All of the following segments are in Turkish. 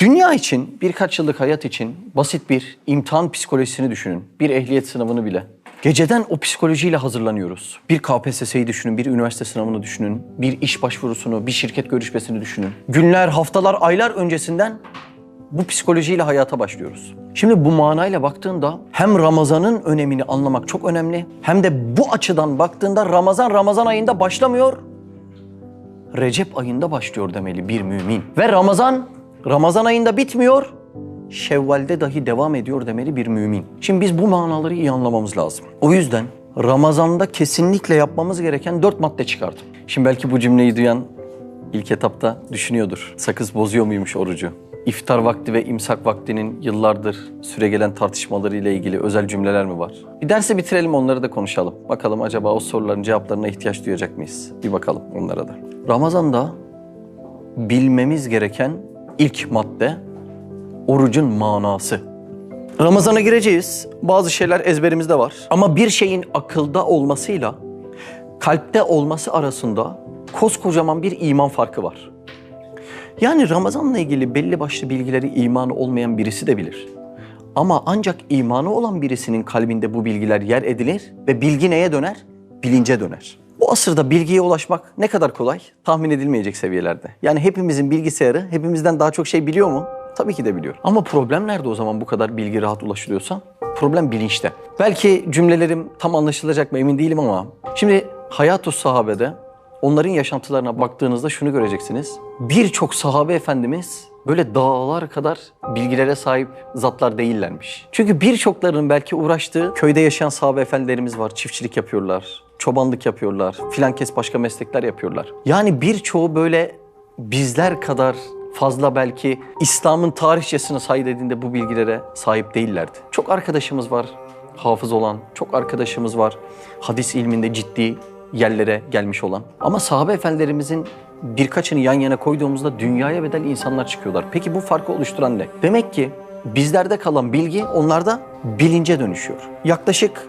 Dünya için, birkaç yıllık hayat için basit bir imtihan psikolojisini düşünün. Bir ehliyet sınavını bile. Geceden o psikolojiyle hazırlanıyoruz. Bir KPSS'yi düşünün, bir üniversite sınavını düşünün, bir iş başvurusunu, bir şirket görüşmesini düşünün. Günler, haftalar, aylar öncesinden bu psikolojiyle hayata başlıyoruz. Şimdi bu manayla baktığında hem Ramazan'ın önemini anlamak çok önemli hem de bu açıdan baktığında Ramazan Ramazan ayında başlamıyor, Recep ayında başlıyor demeli bir mümin. Ve Ramazan Ramazan ayında bitmiyor, Şevval'de dahi devam ediyor demeli bir mümin. Şimdi biz bu manaları iyi anlamamız lazım. O yüzden Ramazan'da kesinlikle yapmamız gereken dört madde çıkardım. Şimdi belki bu cümleyi duyan ilk etapta düşünüyordur. Sakız bozuyor muymuş orucu? İftar vakti ve imsak vaktinin yıllardır süregelen tartışmaları ile ilgili özel cümleler mi var? Bir dersi bitirelim onları da konuşalım. Bakalım acaba o soruların cevaplarına ihtiyaç duyacak mıyız? Bir bakalım onlara da. Ramazan'da bilmemiz gereken ilk madde orucun manası. Ramazana gireceğiz. Bazı şeyler ezberimizde var. Ama bir şeyin akılda olmasıyla kalpte olması arasında koskocaman bir iman farkı var. Yani Ramazan'la ilgili belli başlı bilgileri imanı olmayan birisi de bilir. Ama ancak imanı olan birisinin kalbinde bu bilgiler yer edilir ve bilgi neye döner? Bilince döner. Bu asırda bilgiye ulaşmak ne kadar kolay? Tahmin edilmeyecek seviyelerde. Yani hepimizin bilgisayarı hepimizden daha çok şey biliyor mu? Tabii ki de biliyor. Ama problem nerede o zaman bu kadar bilgi rahat ulaşılıyorsa? Problem bilinçte. Belki cümlelerim tam anlaşılacak mı emin değilim ama şimdi Hayat-ı Sahabe'de onların yaşantılarına baktığınızda şunu göreceksiniz. Birçok sahabe efendimiz böyle dağlar kadar bilgilere sahip zatlar değillermiş. Çünkü birçoklarının belki uğraştığı köyde yaşayan sahabe efendilerimiz var. Çiftçilik yapıyorlar, çobanlık yapıyorlar, filan kes başka meslekler yapıyorlar. Yani birçoğu böyle bizler kadar fazla belki İslam'ın tarihçesine say dediğinde bu bilgilere sahip değillerdi. Çok arkadaşımız var hafız olan, çok arkadaşımız var hadis ilminde ciddi yerlere gelmiş olan. Ama sahabe efendilerimizin birkaçını yan yana koyduğumuzda dünyaya bedel insanlar çıkıyorlar. Peki bu farkı oluşturan ne? Demek ki bizlerde kalan bilgi onlarda bilince dönüşüyor. Yaklaşık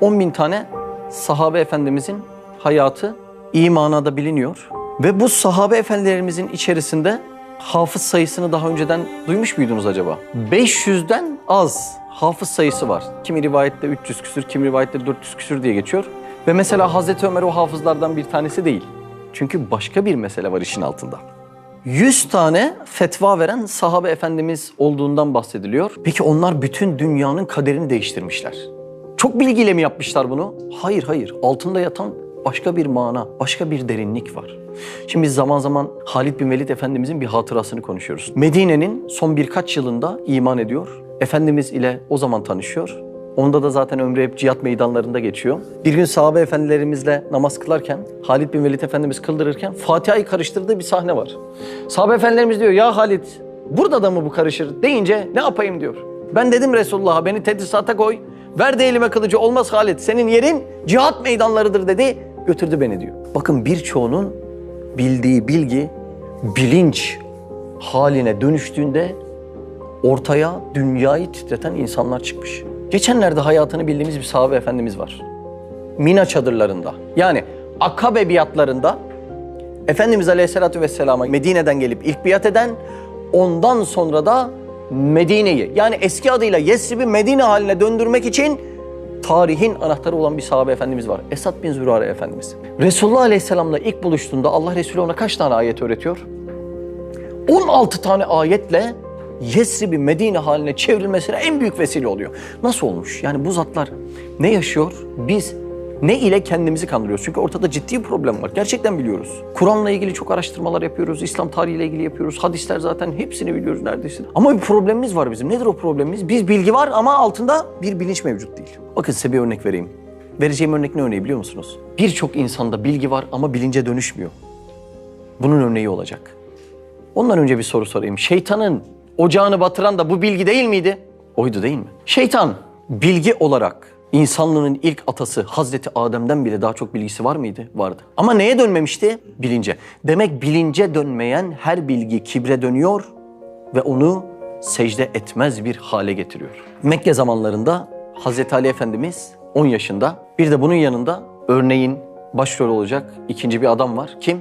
10 bin tane sahabe efendimizin hayatı iyi manada biliniyor. Ve bu sahabe efendilerimizin içerisinde hafız sayısını daha önceden duymuş muydunuz acaba? 500'den az hafız sayısı var. Kimi rivayette 300 küsür, kimi rivayette 400 küsür diye geçiyor. Ve mesela Hazreti Ömer o hafızlardan bir tanesi değil. Çünkü başka bir mesele var işin altında. 100 tane fetva veren sahabe efendimiz olduğundan bahsediliyor. Peki onlar bütün dünyanın kaderini değiştirmişler. Çok bilgiyle mi yapmışlar bunu? Hayır hayır. Altında yatan başka bir mana, başka bir derinlik var. Şimdi biz zaman zaman Halid bin Velid Efendimizin bir hatırasını konuşuyoruz. Medine'nin son birkaç yılında iman ediyor. Efendimiz ile o zaman tanışıyor. Onda da zaten ömrü hep cihat meydanlarında geçiyor. Bir gün sahabe efendilerimizle namaz kılarken, Halid bin Velid Efendimiz kıldırırken Fatiha'yı karıştırdığı bir sahne var. Sahabe efendilerimiz diyor, ya Halid burada da mı bu karışır deyince ne yapayım diyor. Ben dedim Resulullah'a beni tedrisata koy, ver de elime kılıcı olmaz Halid senin yerin cihat meydanlarıdır dedi, götürdü beni diyor. Bakın birçoğunun bildiği bilgi bilinç haline dönüştüğünde ortaya dünyayı titreten insanlar çıkmış. Geçenlerde hayatını bildiğimiz bir sahabe efendimiz var. Mina çadırlarında yani Akabe biatlarında Efendimiz Aleyhisselatü Vesselam'a Medine'den gelip ilk biat eden ondan sonra da Medine'yi yani eski adıyla Yesrib'i Medine haline döndürmek için tarihin anahtarı olan bir sahabe efendimiz var. Esad bin Zürare Efendimiz. Resulullah Aleyhisselam'la ilk buluştuğunda Allah Resulü ona kaç tane ayet öğretiyor? 16 tane ayetle Yesrib'i Medine haline çevrilmesine en büyük vesile oluyor. Nasıl olmuş? Yani bu zatlar ne yaşıyor? Biz ne ile kendimizi kandırıyoruz? Çünkü ortada ciddi bir problem var. Gerçekten biliyoruz. Kur'an'la ilgili çok araştırmalar yapıyoruz. İslam tarihiyle ilgili yapıyoruz. Hadisler zaten hepsini biliyoruz neredeyse. Ama bir problemimiz var bizim. Nedir o problemimiz? Biz bilgi var ama altında bir bilinç mevcut değil. Bakın size bir örnek vereyim. Vereceğim örnek ne örneği biliyor musunuz? Birçok insanda bilgi var ama bilince dönüşmüyor. Bunun örneği olacak. Ondan önce bir soru sorayım. Şeytanın ocağını batıran da bu bilgi değil miydi? Oydu değil mi? Şeytan bilgi olarak insanlığın ilk atası Hazreti Adem'den bile daha çok bilgisi var mıydı? Vardı. Ama neye dönmemişti? Bilince. Demek bilince dönmeyen her bilgi kibre dönüyor ve onu secde etmez bir hale getiriyor. Mekke zamanlarında Hazreti Ali Efendimiz 10 yaşında bir de bunun yanında örneğin başrol olacak ikinci bir adam var. Kim?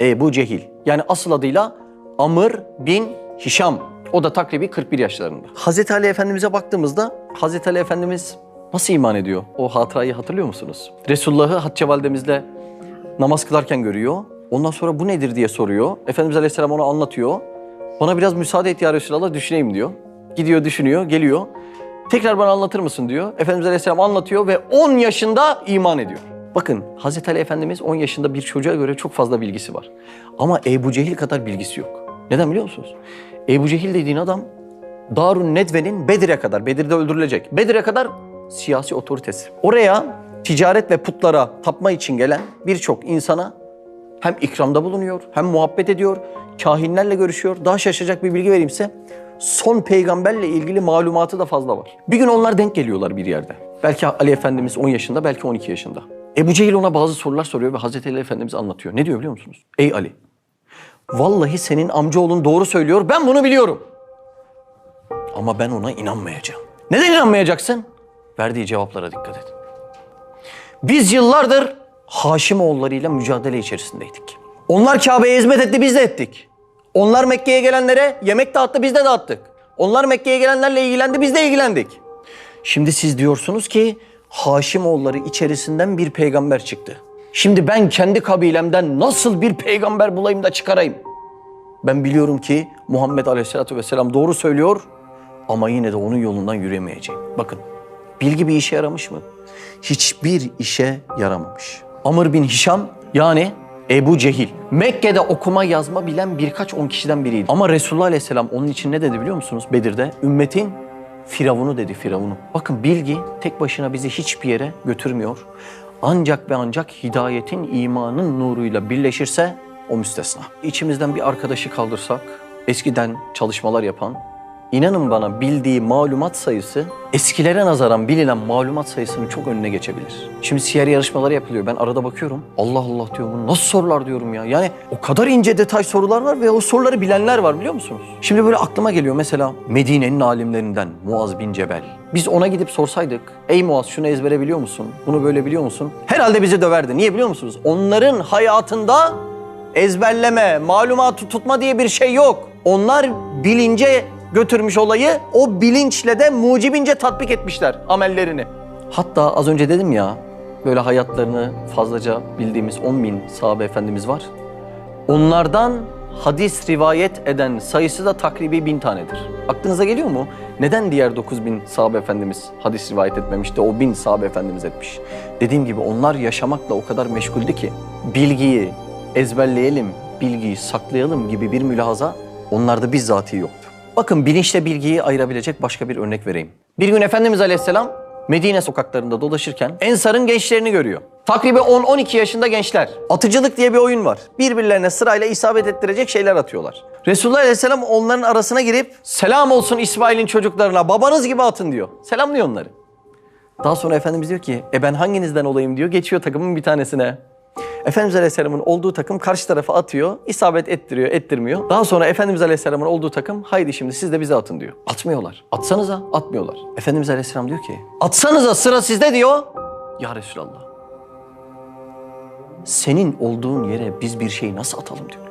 Ebu Cehil. Yani asıl adıyla Amr bin Hişam. O da takribi 41 yaşlarında. Hazreti Ali Efendimiz'e baktığımızda Hazreti Ali Efendimiz nasıl iman ediyor? O hatırayı hatırlıyor musunuz? Resulullah'ı Hatice validemizle namaz kılarken görüyor. Ondan sonra bu nedir diye soruyor. Efendimiz Aleyhisselam ona anlatıyor. Bana biraz müsaade et ya Resulallah düşüneyim diyor. Gidiyor düşünüyor geliyor. Tekrar bana anlatır mısın diyor. Efendimiz Aleyhisselam anlatıyor ve 10 yaşında iman ediyor. Bakın Hazreti Ali Efendimiz 10 yaşında bir çocuğa göre çok fazla bilgisi var. Ama Ebu Cehil kadar bilgisi yok. Neden biliyor musunuz? Ebu Cehil dediğin adam Darun Nedve'nin Bedir'e kadar, Bedir'de öldürülecek. Bedir'e kadar siyasi otoritesi. Oraya ticaret ve putlara tapma için gelen birçok insana hem ikramda bulunuyor, hem muhabbet ediyor, kahinlerle görüşüyor. Daha şaşacak bir bilgi vereyim size. Son peygamberle ilgili malumatı da fazla var. Bir gün onlar denk geliyorlar bir yerde. Belki Ali Efendimiz 10 yaşında, belki 12 yaşında. Ebu Cehil ona bazı sorular soruyor ve Hazreti Ali Efendimiz anlatıyor. Ne diyor biliyor musunuz? Ey Ali, vallahi senin amcaoğlun doğru söylüyor, ben bunu biliyorum. Ama ben ona inanmayacağım. Neden inanmayacaksın? Verdiği cevaplara dikkat edin. Biz yıllardır Haşimoğullarıyla mücadele içerisindeydik. Onlar Kabe'ye hizmet etti, biz de ettik. Onlar Mekke'ye gelenlere yemek dağıttı, biz de dağıttık. Onlar Mekke'ye gelenlerle ilgilendi, biz de ilgilendik. Şimdi siz diyorsunuz ki Haşimoğulları içerisinden bir peygamber çıktı. Şimdi ben kendi kabilemden nasıl bir peygamber bulayım da çıkarayım? Ben biliyorum ki Muhammed Aleyhisselatü Vesselam doğru söylüyor ama yine de onun yolundan yürüyemeyeceğim. Bakın bilgi bir işe yaramış mı? Hiçbir işe yaramamış. Amr bin Hişam yani Ebu Cehil. Mekke'de okuma yazma bilen birkaç on kişiden biriydi. Ama Resulullah Aleyhisselam onun için ne dedi biliyor musunuz Bedir'de? Ümmetin Firavunu dedi Firavunu. Bakın bilgi tek başına bizi hiçbir yere götürmüyor. Ancak ve ancak hidayetin imanın nuruyla birleşirse o müstesna. İçimizden bir arkadaşı kaldırsak, eskiden çalışmalar yapan, inanın bana bildiği malumat sayısı eskilere nazaran bilinen malumat sayısının çok önüne geçebilir. Şimdi siyer yarışmaları yapılıyor. Ben arada bakıyorum. Allah Allah diyorum. Bu nasıl sorular diyorum ya. Yani o kadar ince detay sorular var ve o soruları bilenler var biliyor musunuz? Şimdi böyle aklıma geliyor mesela Medine'nin alimlerinden Muaz bin Cebel. Biz ona gidip sorsaydık, ey Muaz şunu ezbere biliyor musun? Bunu böyle biliyor musun? Herhalde bizi döverdi. Niye biliyor musunuz? Onların hayatında ezberleme, malumatı tutma diye bir şey yok. Onlar bilince götürmüş olayı, o bilinçle de mucibince tatbik etmişler amellerini. Hatta az önce dedim ya, böyle hayatlarını fazlaca bildiğimiz 10 bin sahabe efendimiz var. Onlardan hadis rivayet eden sayısı da takribi bin tanedir. Aklınıza geliyor mu? Neden diğer 9 bin sahabe efendimiz hadis rivayet etmemiş de o bin sahabe efendimiz etmiş? Dediğim gibi onlar yaşamakla o kadar meşguldü ki bilgiyi ezberleyelim, bilgiyi saklayalım gibi bir mülahaza onlarda bizzati yoktu. Bakın bilinçle bilgiyi ayırabilecek başka bir örnek vereyim. Bir gün Efendimiz Aleyhisselam Medine sokaklarında dolaşırken Ensar'ın gençlerini görüyor. Takribi 10-12 yaşında gençler. Atıcılık diye bir oyun var. Birbirlerine sırayla isabet ettirecek şeyler atıyorlar. Resulullah Aleyhisselam onların arasına girip selam olsun İsmail'in çocuklarına babanız gibi atın diyor. Selamlıyor onları. Daha sonra Efendimiz diyor ki e ben hanginizden olayım diyor. Geçiyor takımın bir tanesine. Efendimiz Aleyhisselam'ın olduğu takım karşı tarafa atıyor. isabet ettiriyor, ettirmiyor. Daha sonra Efendimiz Aleyhisselam'ın olduğu takım haydi şimdi siz de bize atın diyor. Atmıyorlar. Atsanıza atmıyorlar. Efendimiz Aleyhisselam diyor ki atsanıza sıra sizde diyor. Ya Resulallah senin olduğun yere biz bir şey nasıl atalım diyor.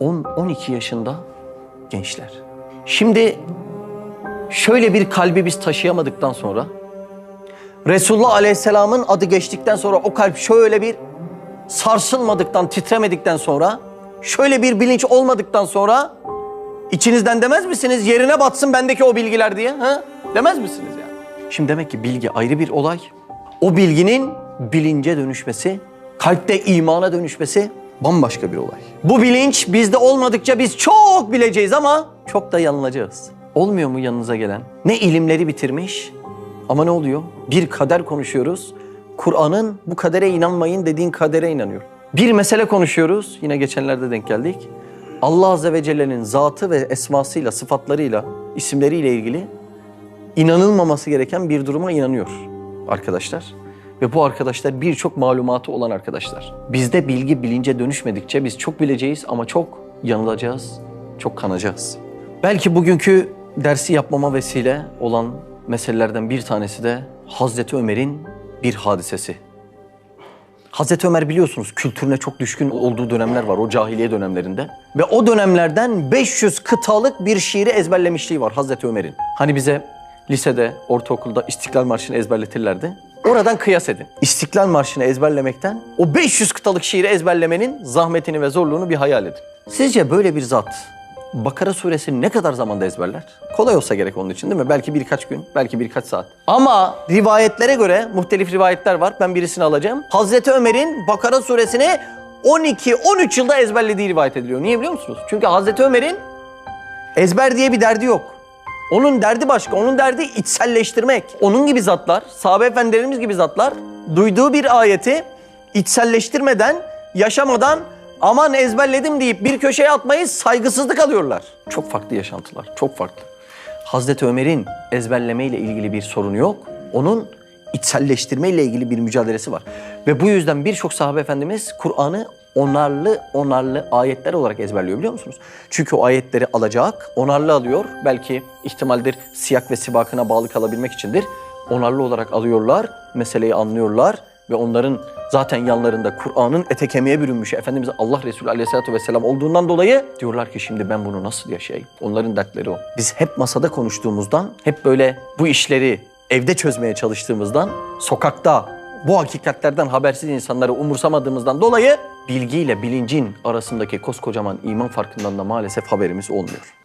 10-12 yaşında gençler. Şimdi şöyle bir kalbi biz taşıyamadıktan sonra Resulullah Aleyhisselam'ın adı geçtikten sonra o kalp şöyle bir sarsılmadıktan, titremedikten sonra, şöyle bir bilinç olmadıktan sonra içinizden demez misiniz yerine batsın bendeki o bilgiler diye? Ha? Demez misiniz yani? Şimdi demek ki bilgi ayrı bir olay. O bilginin bilince dönüşmesi, kalpte imana dönüşmesi bambaşka bir olay. Bu bilinç bizde olmadıkça biz çok bileceğiz ama çok da yanılacağız. Olmuyor mu yanınıza gelen? Ne ilimleri bitirmiş ama ne oluyor? Bir kader konuşuyoruz. Kur'an'ın bu kadere inanmayın dediğin kadere inanıyor. Bir mesele konuşuyoruz. Yine geçenlerde denk geldik. Allah Azze ve Celle'nin zatı ve esmasıyla, sıfatlarıyla, isimleriyle ilgili inanılmaması gereken bir duruma inanıyor arkadaşlar. Ve bu arkadaşlar birçok malumatı olan arkadaşlar. Bizde bilgi bilince dönüşmedikçe biz çok bileceğiz ama çok yanılacağız, çok kanacağız. Belki bugünkü dersi yapmama vesile olan meselelerden bir tanesi de Hazreti Ömer'in bir hadisesi. Hazreti Ömer biliyorsunuz kültürüne çok düşkün olduğu dönemler var o cahiliye dönemlerinde. Ve o dönemlerden 500 kıtalık bir şiiri ezberlemişliği var Hazreti Ömer'in. Hani bize lisede, ortaokulda İstiklal Marşı'nı ezberletirlerdi. Oradan kıyas edin. İstiklal Marşı'nı ezberlemekten o 500 kıtalık şiiri ezberlemenin zahmetini ve zorluğunu bir hayal edin. Sizce böyle bir zat Bakara suresini ne kadar zamanda ezberler? Kolay olsa gerek onun için değil mi? Belki birkaç gün, belki birkaç saat. Ama rivayetlere göre muhtelif rivayetler var. Ben birisini alacağım. Hazreti Ömer'in Bakara suresini 12-13 yılda ezberlediği rivayet ediliyor. Niye biliyor musunuz? Çünkü Hazreti Ömer'in ezber diye bir derdi yok. Onun derdi başka. Onun derdi içselleştirmek. Onun gibi zatlar, sahabe efendilerimiz gibi zatlar duyduğu bir ayeti içselleştirmeden, yaşamadan aman ezberledim deyip bir köşeye atmayı saygısızlık alıyorlar. Çok farklı yaşantılar, çok farklı. Hazreti Ömer'in ezberlemeyle ilgili bir sorunu yok. Onun içselleştirmeyle ilgili bir mücadelesi var. Ve bu yüzden birçok sahabe efendimiz Kur'an'ı onarlı onarlı ayetler olarak ezberliyor biliyor musunuz? Çünkü o ayetleri alacak, onarlı alıyor. Belki ihtimaldir siyak ve sibakına bağlı kalabilmek içindir. Onarlı olarak alıyorlar, meseleyi anlıyorlar ve onların zaten yanlarında Kur'an'ın ete kemiğe bürünmüş Efendimiz Allah Resulü Aleyhisselatü Vesselam olduğundan dolayı diyorlar ki şimdi ben bunu nasıl yaşayayım? Onların dertleri o. Biz hep masada konuştuğumuzdan, hep böyle bu işleri evde çözmeye çalıştığımızdan, sokakta bu hakikatlerden habersiz insanları umursamadığımızdan dolayı bilgiyle bilincin arasındaki koskocaman iman farkından da maalesef haberimiz olmuyor.